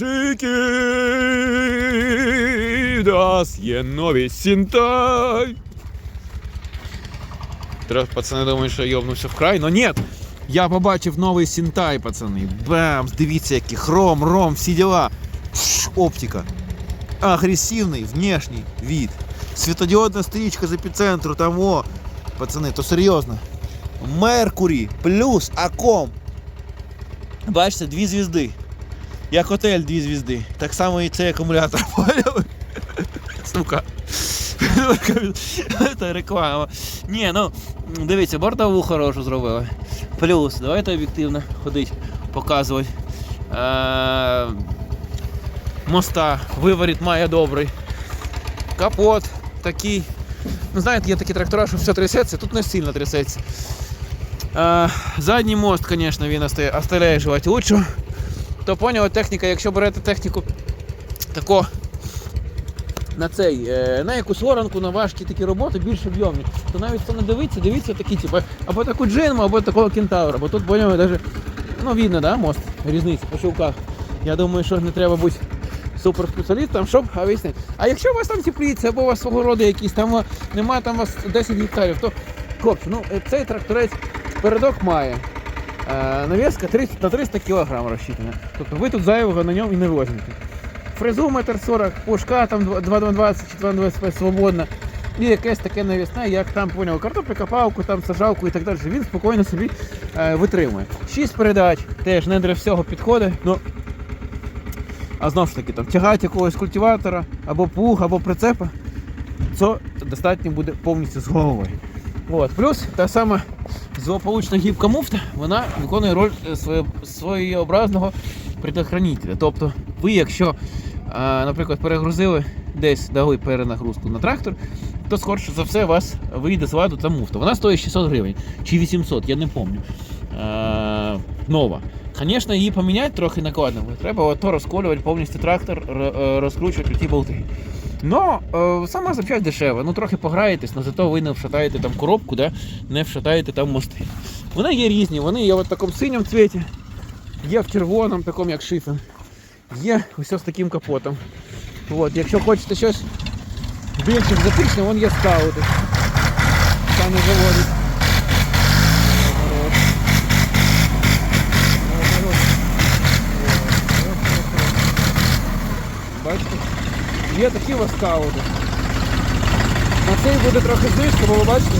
мужики, нас є нові сінтай. Трохи пацани думають, що я йобнувся вкрай, но ні. Я побачив новий сінтай, пацани. Бам! Дивіться, який хром, ром, всі діла. Пш, оптика. Агресивний внешній від. Світодіодна стрічка з епіцентру, там о. Пацани, то серйозно. Меркурі плюс Аком. Бачите, дві звізди. Як готель дві звізди. Так само і цей акумулятор. Сука. Це реклама. Ні, ну дивіться, бортову хорошу зробили. Плюс, давайте об'єктивно ходить, показувати. Е, моста, виворіт має добрий. Капот такий. Ну, знаєте, є такі трактора, що все трясеться, тут не сильно трясеться. Е, задній мост, звісно, він оста- оставляє жувати лучше. То поняла техніка, якщо берете техніку тако на цей, е, на якусь воронку, на важкі такі роботи, більш об'ємні, то навіть хто не дивиться, дивіться такі, типу, або таку джинму, або такого кентавра. Бо тут поняли, навіть, ну видно, да, мост, різниця по шовках. Я думаю, що не треба бути суперспеціалістом, щоб об'яснити. А якщо у вас там тепліться, або у вас свого роду якісь, там немає там у вас 10 гектарів, то хлопці, ну цей тракторець передок має. Е, навіска 30, на 300 кг розчитана. Тобто ви тут зайвого на ньому і не возьмете. Фрезу метр 40, пушка там 2,20 чи 2,25 свободно. І якесь таке навісне, як там поняв, картоплю-копалку, там сажалку і так далі. Він спокійно собі е, витримує. Шість передач, теж не для всього підходить. Ну, а знову ж таки, там, тягати якогось культиватора, або плуг, або прицепа, це достатньо буде повністю з головою. От. Плюс та сама злополучна гібка муфта, вона виконує роль е, своєобразного предохранителя. Тобто, ви, якщо, наприклад, перегрузили десь дали перенагрузку на трактор, то скорше за все вас вийде з ладу ця муфта. Вона стоїть 600 гривень чи 800, я не пам'ятаю. Е, нова. Звісно, її поміняти трохи накладно. Треба ото розколювати повністю трактор, е, розкручувати ті болти. Но е, сама запчасть дешева. Ну трохи пограєтесь, але зато ви не вшатаєте там коробку, да? не вшатаєте там мости. Вони є різні, вони є в такому синьому цвіті, є в червоному, такому як шифен. Є ось з таким капотом. От, якщо хочете щось більш екзотичне, вон є скаути. Там не заводять. Є такі у вас скаути. На цей буде трохи знижка, бо ви бачите,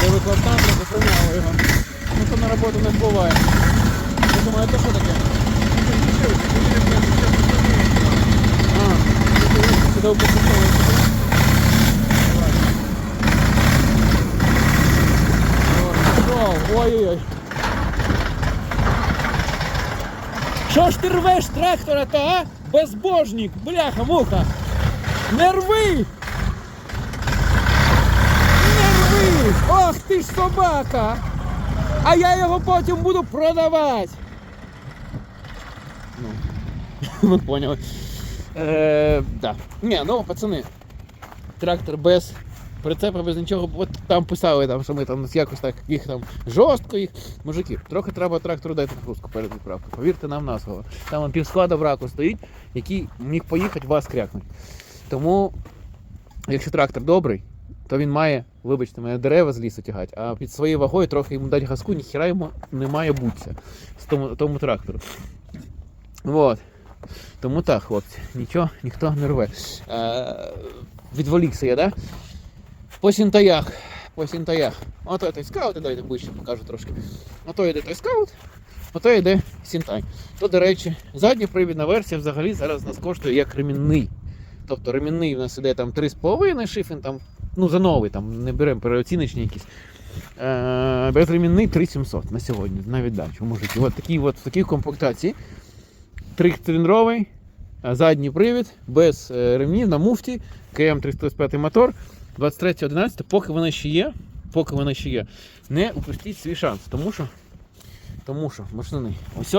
де викладна зупиняли його. Ну то на роботу не впливає. Я думаю, то що таке? Ой-ой-ой. Що ж ти рвеш трактора то, а? Безбожник, бляха, муха. Не рви! Не рви! Ох ти ж собака! А я його потім буду продавати. Ну, ви поняли. Е, да. Не, ну, пацани, трактор без прицепа, без нічого. От там писали, там, що ми там якось так їх там жорстко їх. Мужики, трохи треба трактору дати нагрузку перед відправкою. Повірте нам на слово. Там он півсклада браку стоїть, який міг поїхати, вас крякнуть. Тому, якщо трактор добрий, то він має, вибачте, мене дерева з лісу тягати, а під своєю вагою трохи йому дати газку, ніхіра йому не має бутися з тому, тому трактору. Вот. Тому так, хлопці, нічого ніхто не рве. Е, відволікся я, да? По сінтаях. По сінтаях. Ото той скаут, і давайте ближче покажу трошки. Ото йде той скаут, ото йде сінтай. То, до речі, задньопривідна версія взагалі зараз нас коштує як ремінний. Тобто ремінний в нас іде там 3,5 шифен, там, ну за новий, там не беремо переоціночні якісь. Е, безремінний 3700 на сьогодні, на віддачу мужики. От такі от в такій комплектації. Трициліндровий, задній привід, без е, ремнів на муфті, КМ 305 мотор, 23.11, поки вона ще є, поки вона ще є, не упустіть свій шанс. Тому що, тому що, машини, ось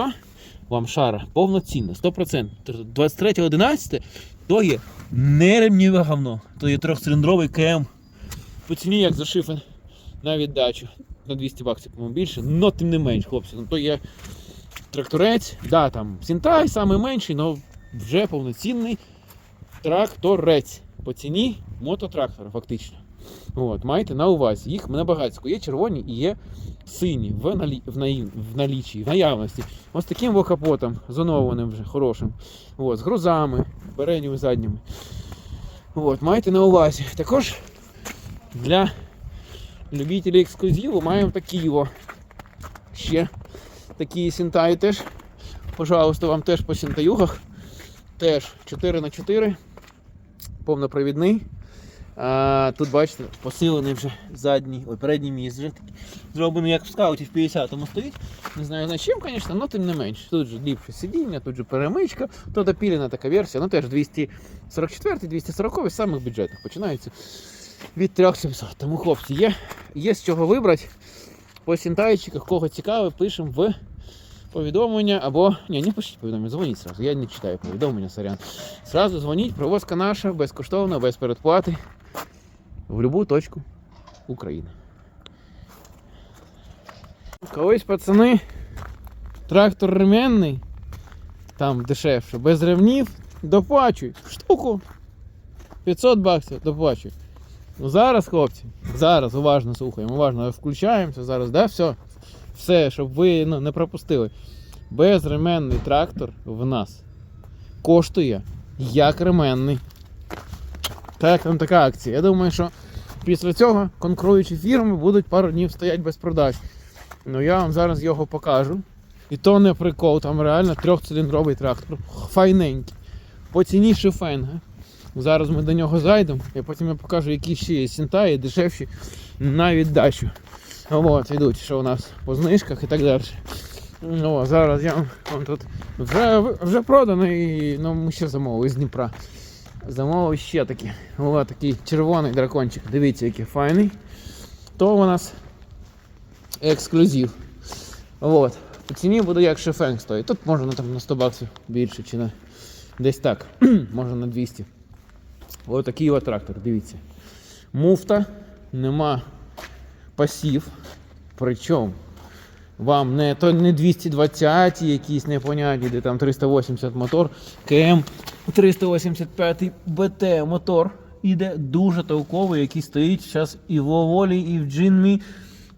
вам шара повноцінна, 100%. 23.11 то є не ремніве говно, то є трьохциліндровий КМ. По ціні як за шифен на віддачу. На 200 баксів, по-моєму, більше, але тим не менш, хлопці, ну то є тракторець, да, там Сінтай самий менший, але вже повноцінний тракторець. По ціні мототрактора, фактично. От, майте на увазі. Їх набагатсько. Є червоні і є сині в, налі... в, наї... в налічі, в наявності. Ось таким во капотом, зонованим вже хорошим. От, з грузами, передніми, задніми. От, майте на увазі. Також для любителів ексклюзиву маємо такі його. Ще такі сінтаї теж. Пожалуйста, вам теж по сінтаюгах. Теж 4х4, повнопровідний. А, тут бачите, посилений вже задній, ой, передній міст вже такий. Зроблений як в скауті в 50-му стоїть. Не знаю на чим, звісно, але тим не менш. Тут же ліпше сидіння, тут же перемичка, тут допілена така версія, ну теж 244-240 з самих бюджетних починається від 3700. Тому, хлопці, є, є з чого вибрати. По сінтайчиках, кого цікаво, пишемо в повідомлення або. Ні, не пишіть повідомлення, дзвоніть сразу. Я не читаю повідомлення, сорян. Сразу дзвоніть, провозка наша, безкоштовно, без передплати. В будь-яку точку України. Колись пацани, трактор ременний, там дешевше, без ремнів, доплачують. Штуку 500 баксів доплачують. Ну зараз, хлопці, зараз уважно слухаємо, уважно включаємося зараз, да, все. Все, щоб ви ну, не пропустили. Безременний трактор в нас коштує як ременний. Так, там така акція. Я думаю, що після цього конкуруючі фірми будуть пару днів стоять без продаж. Ну я вам зараз його покажу. І то не прикол, там реально трьохциліндровий трактор. Файненький. По ціні шифенга. Зараз ми до нього зайдемо, і потім я покажу, які ще є сінтаї, дешевші на віддачу. От, йдуть, що у нас по знижках і так далі. О, зараз я вам тут вже, вже продано і ну, ми ще замовили з Дніпра. Замовив ще такі. О, такий червоний дракончик. Дивіться, який файний. То у нас ексклюзив. От. По ціні буде як шефенг стоїть. Тут можна там на 100 баксів більше чи на десь так. може на 200. Ось такий от трактор, дивіться. Муфта, нема пасів. Причому вам не, то не 220 якісь непонятні, де там 380 мотор, КМ 385 БТ мотор іде дуже толковий, який стоїть зараз і в Оволі, і в Джинмі,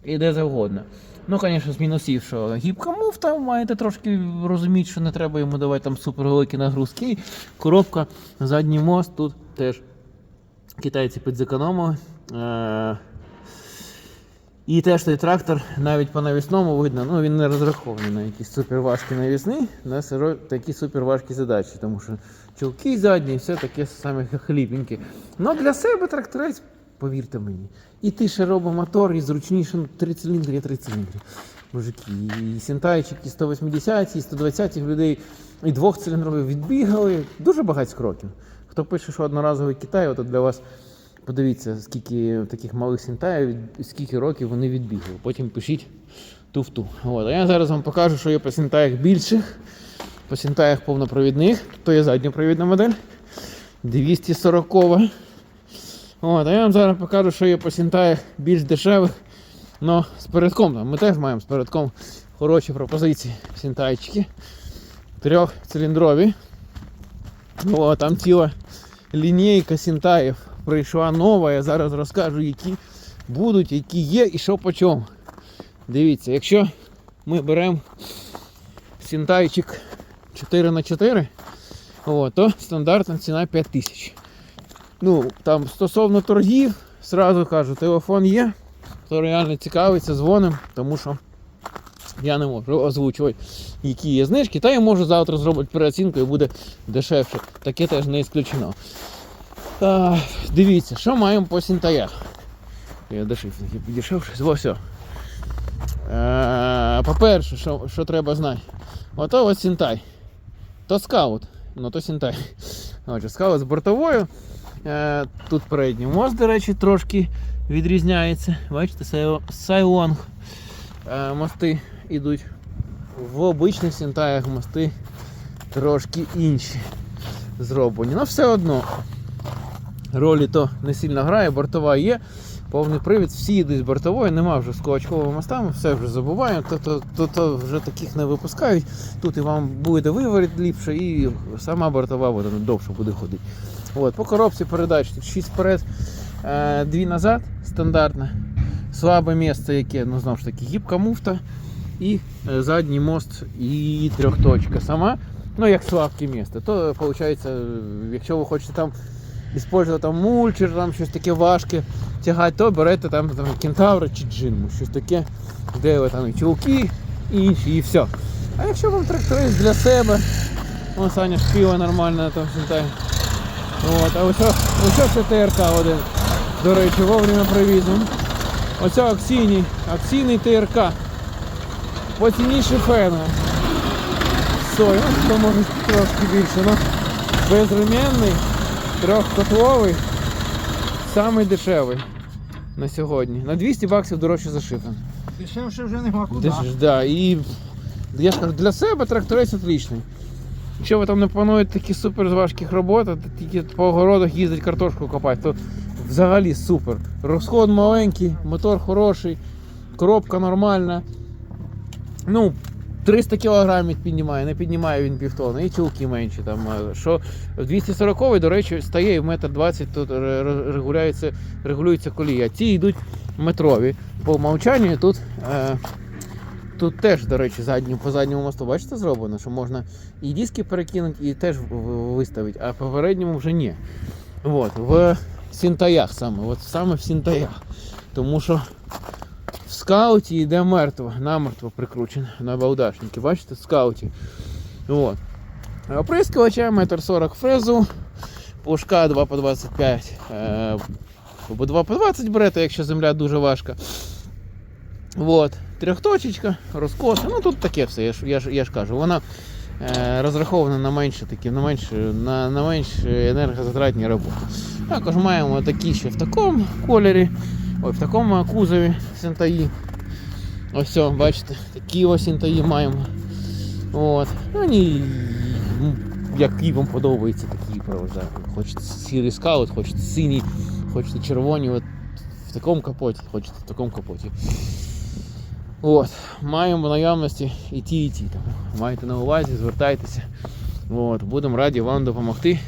і де завгодно. Ну, звісно, з мінусів, що гібка муфта, маєте трошки розуміти, що не треба йому давати там супервеликі нагрузки. Коробка, задній мост тут теж китайці підзекономили. І теж той трактор навіть по навісному видно, ну він не розрахований на якісь суперважкі навісні, на такі суперважкі задачі, тому що чулки задні, все таке саме хліпеньке. Ну для себе тракторець, повірте мені. І ти ще робив мотор, і зручніше ну, 3 циліндри, є 3 циліндри. Мужики, і сінтайчик, і 180, і 120 людей, і двохциліндрові відбігали. Дуже багато кроків. Хто пише, що одноразовий Китай, от для вас Подивіться, скільки таких малих сінтаїв, скільки років вони відбігли. Потім пишіть туфту. От. А я зараз вам покажу, що є по сінтаях більших, по сінтаях повнопровідних, то є задньопровідна модель 240. От. А я вам зараз покажу, що є по сінтаях більш дешевих. Но з передком. Ми теж маємо з передком хороші пропозиції. Сінтайчики. Трьохциліндрові. О, там ціла лінійка сінтаїв прийшла нова, я зараз розкажу, які будуть, які є і що по чому. Дивіться, якщо ми беремо сінтайчик 4х4, о, то стандартна ціна 5000. Ну, там стосовно торгів, сразу кажу, телефон є, хто реально цікавиться, дзвоним, тому що я не можу озвучувати, які є знижки, та я можу завтра зробити переоцінку і буде дешевше. Таке теж не ісключено. А, дивіться, що маємо по сінтаях. Я до шифрики підійшов все. По-перше, що, що треба знати. Ото ось сінтай. То скаут, ну то сінтай. Отже, скаут з бортовою. Е, тут передній мост, до речі, трошки відрізняється. Бачите, Сайлонг е, мости йдуть. В обичних сінтаях мости трошки інші зроблені. Ну все одно ролі то не сильно грає, бортова є. повний привід, всі йдуть з бортової, нема вже з кулачковими мостами, все вже забуваємо, то, то, то, то вже таких не випускають. Тут і вам буде виворіт ліпше, і сама бортова буде довше буде ходити. От, по коробці передач тут 6 вперед, 2 назад, стандартно. Слабе місце, яке, ну знову ж таки, гібка муфта і е, задній мост і трьохточка сама. Ну, як слабке місце. То виходить, якщо ви хочете там використовувати там мульчер, там щось таке важке тягати, то берете там, там кентавра чи джинму, щось таке, де ви там і чулки, і інші, і все. А якщо вам тракторист для себе, вон Саня шпіла нормально там сідає. От, а ось, ось це ТРК один. До речі, вовремя привізом. Оце акційний, акційний ТРК. По шифена. Сой, ну, то може трошки більше, ну безрем'янний, трьохкотловий, самий дешевий на сьогодні. На 200 баксів дорожче за шифен. Дешевше вже нема куди. Ж, да, і я ж кажу, для себе тракторець отличний. Якщо ви там не плануєте такі супер важких робот, а тільки по огородах їздить картошку копати, то взагалі супер. Розход маленький, мотор хороший, коробка нормальна. Ну, 300 кг піднімає, не піднімає він півтони, і чулки менші. Там, що 240 до речі, стає і в метр 20 тут ре- ре- регулюється, регулюється колія. Ці йдуть метрові. По умовчанню тут, е, тут теж, до речі, задню, по задньому мосту, бачите, зроблено, що можна і диски перекинути, і теж виставити, а по передньому вже ні. От, в сінтаях саме, от саме в сінтаях. Тому що скауті йде мертво, намертво прикручено на балдашники. Бачите, скауті. От. Оприскувача 1,40 м фрезу, пушка 2 по 25. Е, або 2 по 20 берете, якщо земля дуже важка. От. Трьохточечка, розкоса. Ну тут таке все, я ж, я ж, я ж кажу, вона розрахована на менше такі, на менш, на, на менш енергозатратні роботи. Також маємо такі ще в такому кольорі, ой, в такому кузові синтаї. Ось все, бачите, такі ось синтаї маємо. От. Вони які вам подобаються, такі проважаю. Хочете сірий скаут, хочете синій, хочете червоні. От в такому капоті, хочете в такому капоті. От, маємо в наявності і ті, і ті. Тому маєте на увазі, звертайтеся. От, будемо раді вам допомогти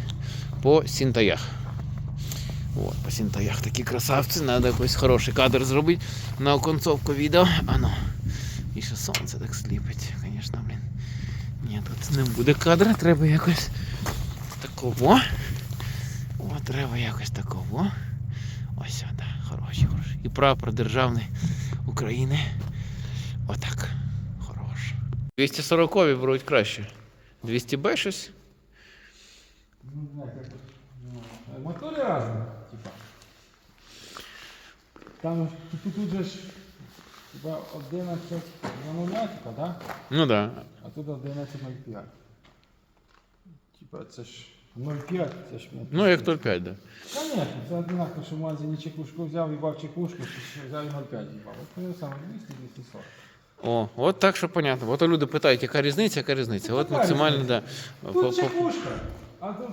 по сінтаях. От, по сінтаях такі красавці, треба якийсь хороший кадр зробити на оконцовку відео. Ано. І ще сонце так сліпить, звісно, блін. Ні, тут не буде кадра, треба якось такого. О, треба якось такого. Ось, да, хороший, хороший. І прапор державний України. Отак. Хорош. 240 беруть краще. 200Б щось. Ну, знаєте, ну, Мотори різні, типа. Там тут, тут же ж типа 11 на типа, да? Ну да. А тут 11.05. Типа це ж 0,5, це ж ну, Ну, як 0,5, да. Конечно, це одинаково, що в магазині чекушку взяв, їбав чекушку, чи взяв і 0,5 їбав. От те саме 200-240. О, от так, що понятно. От люди питають, яка різниця, яка різниця. От максимально, да. По- по- Тут чекушка, а тут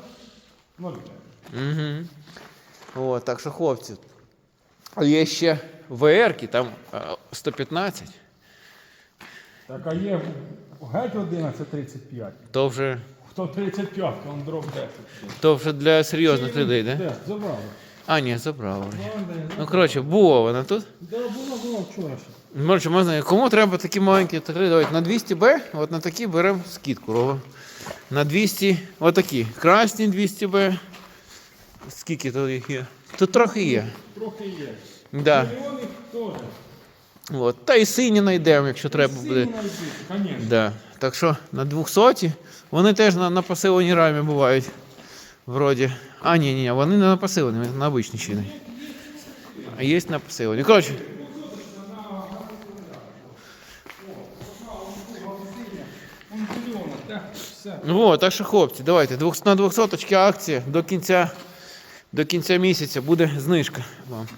0,5. Угу. От, так що хлопці. Є ще ВР-ки, там е, 115, Так, а є геть 11.35. то вже, Хто 35, он дров 10. то вже для серйозних людей, да? Де? Забрали. А, ні. Молодець. Ну, коротше, було вона тут. Да, було, було вчора ще. Коротше, можна, кому треба такі маленькі трактори, давайте на 200Б, от на такі беремо скидку робимо. На 200, отакі. Красні 200Б. Скільки тут їх є? Тут трохи є. Трохи є. Да. Мільйони теж. От. Та і сині знайдемо, якщо треба буде. Сильно. Да. Так що на 200 вони теж на, на посиленій рамі бувають. Вроді. А, ні, ні, вони не на посиленій, на обичній шини. А є на посиленій. Коротше, Он мільйони, так, так що, хлопці, давайте на 200 акція до кінця, до кінця місяця буде знижка вам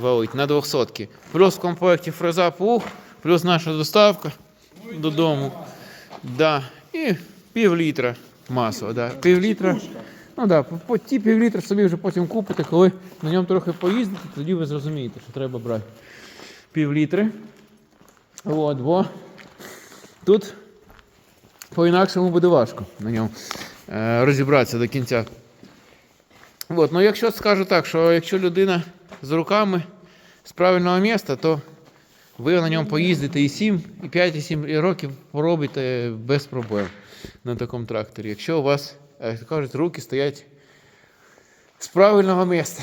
валить на 200. Плюс в комплекті фреза плуг, плюс наша доставка додому. Да. І пів літра масла. Да. Пів літра. Ну да, по ті півлітра собі вже потім купите, коли на ньому трохи поїздите, тоді ви зрозумієте, що треба брати півлітри. От, бо тут по-інакшому буде важко на ньому е, розібратися до кінця. От, ну якщо скажу так, що якщо людина з руками з правильного міста, то ви на ньому поїздите і 7, і 5, і 7 років поробите без проблем на такому тракторі. Якщо у вас, як кажуть, руки стоять з правильного місця.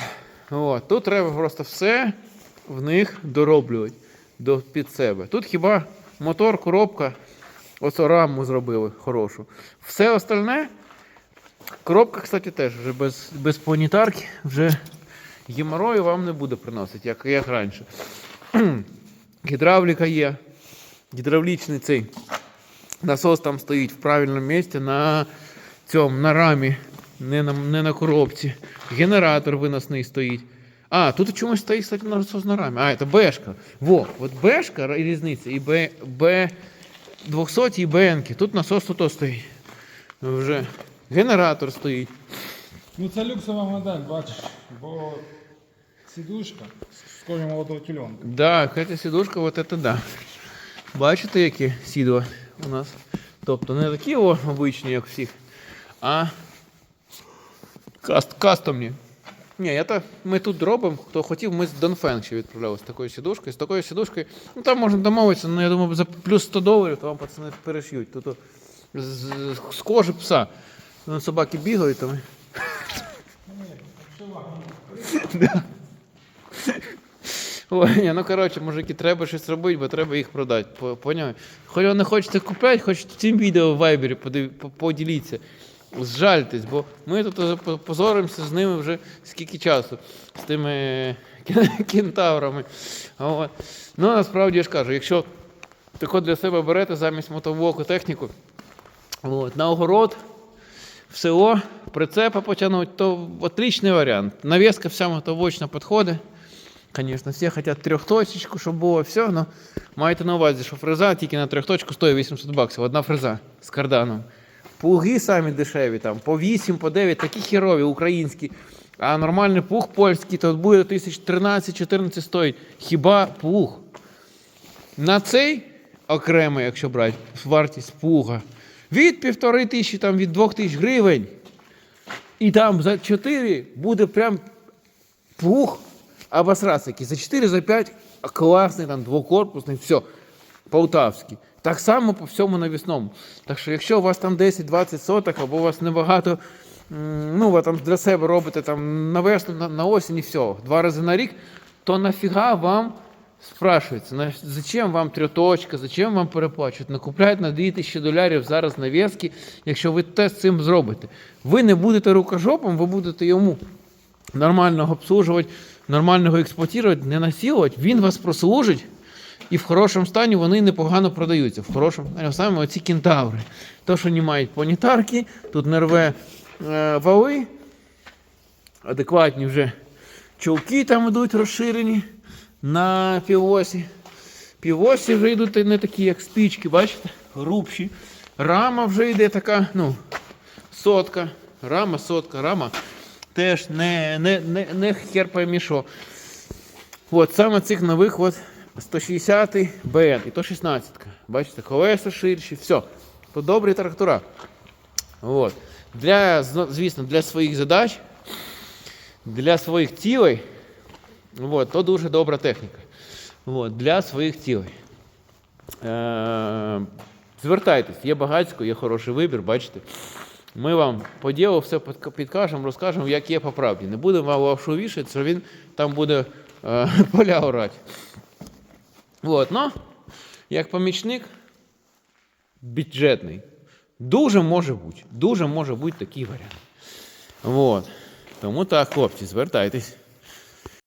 От. Тут треба просто все в них дороблювати до, під себе. Тут хіба мотор, коробка, оцю раму зробили хорошу. Все остальне, коробка, кстати, теж вже без, без планітарки, вже геморою вам не буде приносити, як, як раніше. Гідравліка є. Гідравлічний цей насос там стоїть в правильному місці на цьому, на рамі, не на, не на коробці. Генератор виносний стоїть. А, тут чомусь стоїть, кстати, насос на рамі. А, це Бешка. Во, от Бешка різниця. І Б, Б 200 і БНки. Тут насос тут стоїть. Вже генератор стоїть. Ну це люксова модель, бачиш, бо сідушка з кожного молодого тюленка. Да, кстати, сідушка, вот это да. Бачите, які сідла у нас? Тобто не такі о, обичні, як всіх, а каст, кастомні. Ні, я та, ми тут робимо, хто хотів, ми з Донфен ще відправляли з такою сідушкою. З такою сідушкою, ну там можна домовитися, ну я думаю, за плюс 100 доларів, то вам пацани перешьють. Тут з, з, кожи пса. Ну, собаки бігають там. Ой, ну коротше, мужики, треба щось робити, бо треба їх продати. по- Поняв? Хоч не хочете купляти, хоч цим відео в Вайбері поділіться. Зжальтесь, бо ми тут позоримося з ними вже скільки часу, з тими кен- кентаврами. Ну, насправді я ж кажу, якщо тако для себе берете замість мотовоку техніку, от, на огород, в село, прицепа потягнуть, то отличний варіант. Навеска вся мотовочна підходить. Звісно, всі хочуть трьохточечку, щоб було все, але майте на увазі, що фреза тільки на трьохточку стоїть 800 баксів. Одна фреза з карданом. Плуги самі дешеві, там, по 8, по 9, такі херові, українські. А нормальний плуг польський, то буде 1013-14 стоїть. Хіба плуг? На цей окремо, якщо брати, вартість плуга, від півтори тисячі, там, від двох тисяч гривень. І там за 4 буде прям плуг обосраться. За 4, за 5 класний, там, двокорпусний, все, полтавський. Так само по всьому навісному. Так що, якщо у вас там 10-20 соток, або у вас небагато, ну, ви там для себе робите там на весну, на, на осінь і все, два рази на рік, то нафіга вам спрашується, зачем вам трьоточка, зачем вам переплачувати? Накупляють на 2000 доларів зараз навіски, якщо ви те з цим зробите. Ви не будете рукожопом, ви будете йому нормально обслужувати, нормально його експлуатувати, не насілувати, він вас прослужить. І в хорошому стані вони непогано продаються. В хорошому стані саме оці кентаври. То, що не мають планетарки, тут не рве е, вали, адекватні вже чулки там йдуть розширені на півосі. Півосі вже йдуть не такі, як спічки, бачите? Грубші. Рама вже йде така, ну, сотка. Рама, сотка, рама теж не, не, не, не хер пойми що. От саме цих нових от 160 БН і то 16. Бачите, колеса ширші, все. То добрі трактора. От. Для, звісно, для своїх задач, для своїх цілей, от, то дуже добра техніка. От, для своїх цілей. Е, звертайтесь, є багатсько, є хороший вибір, бачите. Ми вам по ділу все підкажемо, розкажемо, як є по правді. Не будемо вам лапшу вішати, що він там буде е, поля орати. От, ну, як помічник, бюджетний. Дуже може бути. Дуже може бути такий варіант. От. Тому так, хлопці, звертайтесь.